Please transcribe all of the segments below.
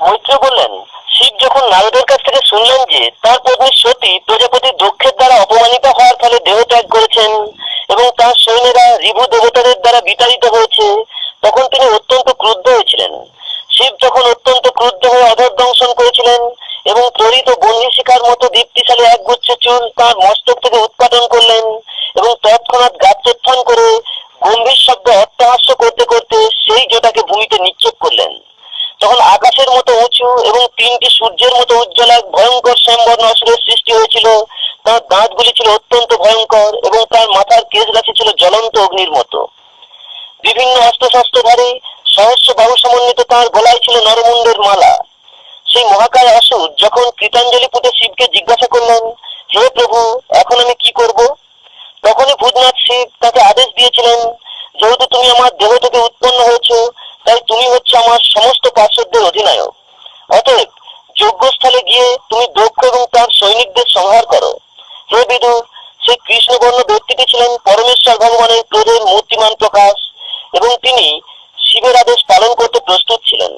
মৈত্র বললেন, শিব যখন নারদের কাছ থেকে শুনলেন যে তার পত্নী সতী প্রজাপতি দক্ষের দ্বারা অপমানিত হওয়ার ফলে দেহ ত্যাগ করেছেন এবং তার সৈন্যরা রিভু দেবতাদের দ্বারা বিতাড়িত হয়েছে, তখন তিনি অত্যন্ত ক্রুদ্ধ হয়েছিলেন। শিব তখন অত্যন্ত ক্রুদ্ধ হয়ে অধর দংশন করেছিলেন এবং ত্বরিত বন্যী শিকার মতো দীপ্তিশালী একগুচ্ছ চুল তার মস্তক থেকে উৎপাদন করলেন এবং তৎক্ষণাৎ গাত্রোত্থান করে গম্ভীর শব্দ অট্টহাস্য করতে করতে সেই জটাকে ভূমিতে নিক্ষেপ করলেন তখন আকাশের মতো উঁচু তিনটি সূর্যের মতো উজ্জ্বল এক ভয়ঙ্কর শ্যামবর্ণ অসুরের সৃষ্টি হয়েছিল। তার দাঁতগুলি ছিল অত্যন্ত ভয়ঙ্কর এবং তার মাথার কেশ গাছি ছিল জ্বলন্ত অগ্নির মতো। বিভিন্ন অস্ত্রশস্ত্রধারী সহস্র বাহু সমন্বিত তার গলায় ছিল নরমুণ্ডের মালা। সেই মহাকায় অসুর যখন কৃতাঞ্জলি পুঁতে শিবকে জিজ্ঞাসা করলেন, হে প্রভু, এখন আমি কি করব? তখনই ভূতনাথ শিব তাকে আদেশ দিয়েছিলেন, যেহেতু তুমি আমার দেহ থেকে উৎপন্ন হয়েছ, তাই তুমি হচ্ছে আমার সমস্ত পার্শ্বদের অধিনায়ক। অতএব যজ্ঞস্থলে গিয়ে তুমি দক্ষ এবং তার সৈনিকদের সংহার করো। হে বিদুর সেই কৃষ্ণবর্ণ ব্যক্তিটি ছিলেন পরমেশ্বর ভগবানের ক্রোধের মূর্তিমান প্রকাশ এবং তিনি শিবের আদেশ পালন করতে প্রস্তুত ছিলেন।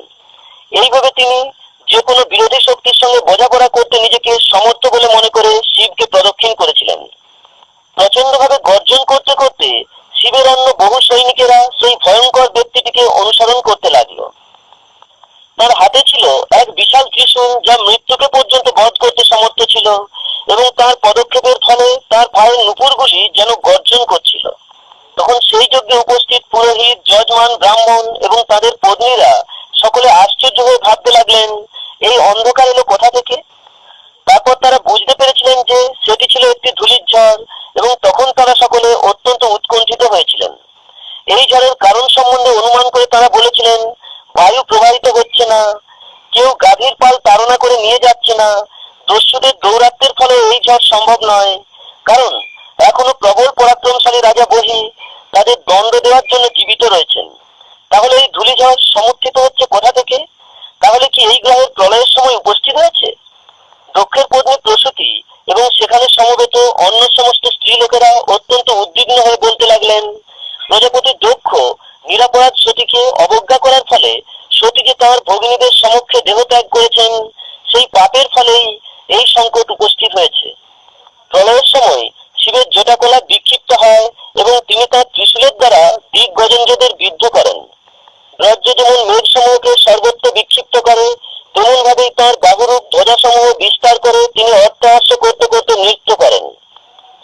এইভাবে তিনি যে কোনো বিরোধী শক্তির সঙ্গে বোঝাপড়া করতে নিজেকে সমর্থ বলে মনে করে শিবকে প্রদক্ষিণ করেছিলেন। প্রচন্ডভাবে গর্জন করতে করতে শিবের অন্য বহু সৈনিকেরা সেই ভয়ঙ্কর ব্যক্তিটিকে অনুসরণ করতে লাগল। তার হাতে ছিল এক বিশাল ত্রিশূল যা মৃত্যুকে পর্যন্ত বধ করতে সমর্থ ছিল এবং তার পদক্ষেপের ফলে তার পায়ের নুপুরগুলি যেন গর্জন করছিল। তখন সেই যজ্ঞে উপস্থিত পুরোহিত, যজমান, ব্রাহ্মণ এবং তাদের পত্নীরা সকলে আশ্চর্য হয়ে ভাবতে লাগলেন, এই অন্ধকার এলো কোথা থেকে? তারপর তারা বুঝতে পেরেছিলেন যে সেটি ছিল একটি ধুলির ঝড় এবং তখন তারা সকলে অত্যন্ত উৎকণ্ঠিত হয়েছিলেন এই ঝড়ের কারণ সম্বন্ধে অনুমান করে তারা বলেছিলেন বায়ু প্রবাহিত হচ্ছে না। কেউ গাভীর পাল তাড়না করে নিয়ে যাচ্ছে না। দস্যুদের দৌরাত্মের ফলে এই ঝড় সম্ভব নয়। কারণ, এখনও প্রবল পরাক্রমশালী রাজা বহি তাদের দণ্ড দেওয়ার জন্য জীবিত রয়েছেন। তাহলে এই ধূলিঝড় সমর্থিত হচ্ছে কোথা থেকে? তাহলে কি এই গ্রহের প্রলয়ের সময় উপস্থিত হয়েছে? দক্ষের পত্নী প্রসূতি এবং সেখানে সমবেত অন্য সমস্ত স্ত্রী লোকেরা অত্যন্ত উদ্বিগ্ন হয়ে বলতে লাগলেন প্রজাপতি দক্ষ নিরাপরাধ সতীকে অবজ্ঞা করার ফলে সতীকে তার ভগিনীদের সমক্ষে দেহত্যাগ করেছেন, সেই পাপের ফলেই এই সংকট উপস্থিত হয়েছে। প্রলয়ের সময় শিবের জটাকলা বিক্ষিপ্ত হয় এবং তিনি তার ত্রিশূলের দ্বারা দিগ্গজেন্দ্রদের বিদ্ধ করেন। ব্রজ যেমন মেঘসমূহকে সর্বত্র বিক্ষিপ্ত করে তেমন ভাবেই তার বাহুরূপ ধ্বজাসমূহ বিস্তার করে তিনি অট্টহাস্য করতে করতে নৃত্য করেন।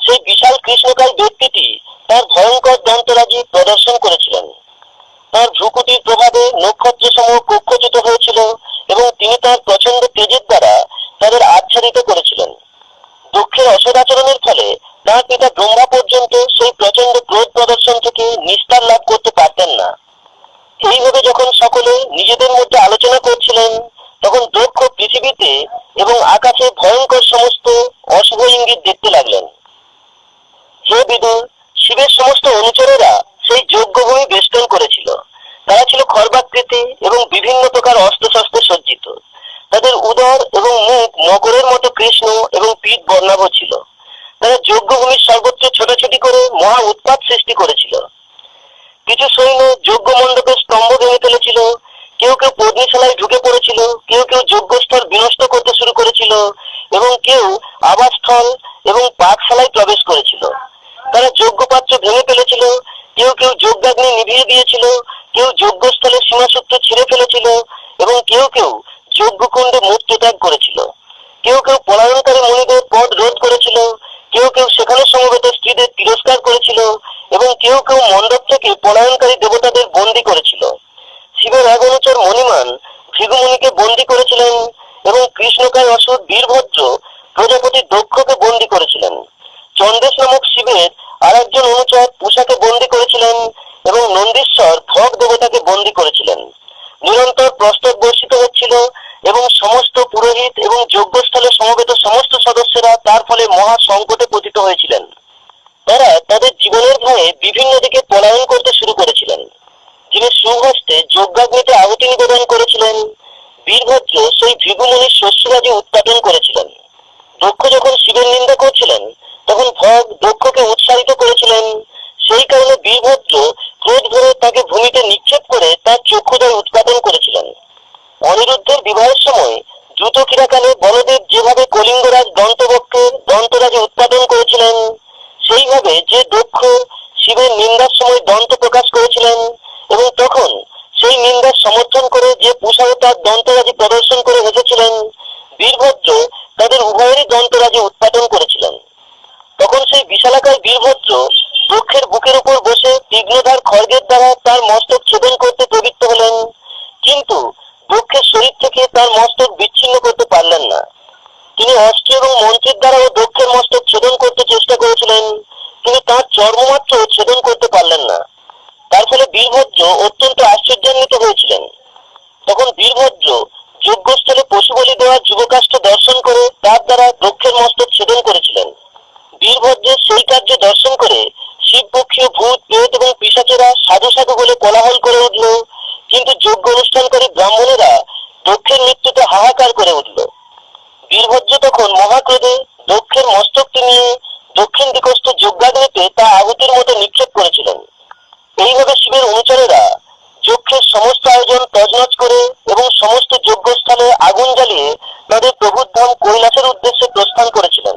সেই বিশাল কৃষ্ণকাল ব্যক্তিটি তার ভয়ঙ্কর দন্তরাজি প্রদর্শন করেছিলেন। তার ভ্রুকুটির প্রভাবে নক্ষত্র সমূহ কুক্ষচিত হয়েছিল এবং তিনি তার প্রচণ্ড তেজের দ্বারা তাদের আচ্ছাদিত করেছিলেন। দুঃখের অসদাচরণের ফলে তার পিতা ব্রহ্মা পর্যন্ত সেই প্রচণ্ড ক্রোধ প্রদর্শন থেকে নিস্তার লাভ করতে পারতেন না। এইভাবে যখন সকলে নিজেদের মধ্যে আলোচনা করছিলেন, তখন দক্ষ পৃথিবীতে এবং আকাশে ভয়ঙ্কর সমস্ত অশুভ ইঙ্গিত দেখতে লাগলেন। হে বিদুর, শিবের সমস্ত অনুচরেরা সেই যজ্ঞভূমি বেষ্টন করেছিল। তারা ছিল খর্বাকৃতি এবং বিভিন্ন প্রকার অস্ত্রশস্ত্রে সজ্জিত। তাদের উদর এবং মুখ মকরের মতো কৃষ্ণ এবং পিঠ বর্ণাভ ছিল। তারা যজ্ঞভূমির সর্বত্র ছোটাছুটি করে মহা উৎপাত সৃষ্টি করেছিল। কিছু সৈন্য যজ্ঞ মণ্ডপের স্তম্ভ ভেঙে ফেলেছিল। কেউ কেউ পত্নীশালায় ঢুকে পড়েছিল। কেউ কেউ যজ্ঞস্থল বিনষ্ট করতে শুরু করেছিল এবং কেউ আবাসস্থল এবং পাকশালায় প্রবেশ করেছিল। তারা যজ্ঞপাত্র ভেঙে ফেলেছিল কেউ কেউ যজ্ঞাগ্নি নিভিয়ে দিয়েছিল, কেউ যজ্ঞস্থলের সীমাসূত্র ছিঁড়ে ফেলেছিল এবং কেউ কেউ যজ্ঞকুণ্ডে মূর্তি ত্যাগ করেছিল। কেউ কেউ পলায়নকারী মণিদের পথ রোধ করেছিল, কেউ কেউ সেখানে সমবেত স্ত্রীদের তিরস্কার করেছিল এবং কেউ কেউ মণ্ডপ থেকে পলায়নকারী দেবতাদের বন্দি করেছিল। শিবের এক অনুচর মণিমান ভৃগুমুনিকে বন্দি করেছিলেন এবং কৃষ্ণকায় অসুর বীরভদ্র প্রজাপতি দক্ষকে বন্দি করেছিলেন। চন্দেশ নামক শিবের আর একজন অনুচর পুষাকে বন্দী করেছিলেন এবং নন্দীশ্বর ভগ দেবতাকে বন্দী করেছিলেন। নিরন্তর প্রস্তর বর্ষিত হচ্ছিল এবং সমস্ত পুরোহিত এবং যজ্ঞস্থলে সমবেত সমস্ত সদস্যরা তার ফলে মহা সংকটে পতিত হয়েছিলেন। তারা তাদের জীবনের ভয়ে বিভিন্ন দিকে পলায়ন করতে শুরু করেছিলেন। যিনি সুহস্তে যজ্ঞাগ্নিতে আহুতি নিবেদন করেছিলেন, বীরভদ্র সেই ভৃগুমুনির শস্যরাজি উৎপাদন করেছিলেন। দক্ষ যখন শিবের নিন্দা করছিলেন তখন ভগ দক্ষকে উৎসাহিত করেছিলেন। সেই কারণে বীরভদ্র ক্রোধ ভরে তাকে ভূমিতে নিক্ষেপ করে তার চক্ষুদয় উৎপাদন করেছিলেন। অনিরুদ্ধের বিবাহের সময় দ্রুত ক্রীড়াকালে বলদেব যেভাবে কলিঙ্গরাজ দন্তবক্ষের দন্তরাজে উৎপাদন করেছিলেন, সেইভাবে যে দক্ষ শিবের নিন্দার সময় দন্ত প্রকাশ করেছিলেন এবং তখন সেই নিন্দার সমর্থন করে যে পুষাও তার দন্তরাজি প্রদর্শন করে হেসেছিলেন, বীরভদ্র তাদের উভয়েরই দন্তরাজি উৎপাদন করেছিলেন। তখন সেই বিশালাকার বীরভদ্র বৃক্ষের বুকের উপর বসে তীক্ষ্ণধার খড়গের দ্বারা তার মস্তক ছেদন করতে প্রবৃত্ত হলেন। কিন্তু বৃক্ষের শরীর থেকে তার মস্তক বিচ্ছিন্ন করতে পারলেন না। তিনি অস্ত্র এবং মন্ত্রের দ্বারাও দক্ষের মস্তক ছেদন করতে চেষ্টা করেছিলেন, কিন্তু তার চর্মমাত্র ছেদন করতে পারলেন না। তার ফলে বীরভদ্র অত্যন্ত আশ্চর্যান্বিত হয়েছিলেন। তখন বীরভদ্র যজ্ঞস্থলে পশু বলি দেওয়ার যুবকাষ্ট দর্শন করে তার দ্বারা দক্ষের মস্তক ছেদন করেছিলেন বীরভদ্রের সেই কার্য দর্শন করে শিবপক্ষীয় ভূত প্রেত এবং পিসাচেরা সাধু সাধু বলে কোলাহল করে উঠল, কিন্তু যজ্ঞ অনুষ্ঠানকারী ব্রাহ্মণেরা দক্ষের মৃত্যুতে হাহাকার করে উঠল। বীরভদ্র তখন মহাক্রোধে দক্ষের মস্তকটি নিয়ে দক্ষিণ দিকস্থ যজ্ঞাগ্নিতে তা আহুতির মতো নিক্ষেপ করেছিলেন। এইভাবে শিবের অনুচরেরা যক্ষের সমস্ত আয়োজন তজনজ করে এবং সমস্ত যজ্ঞস্থলে আগুন জ্বালিয়ে তাদের প্রভুর ধাম কৈলাসের উদ্দেশ্যে প্রস্থান করেছিলেন।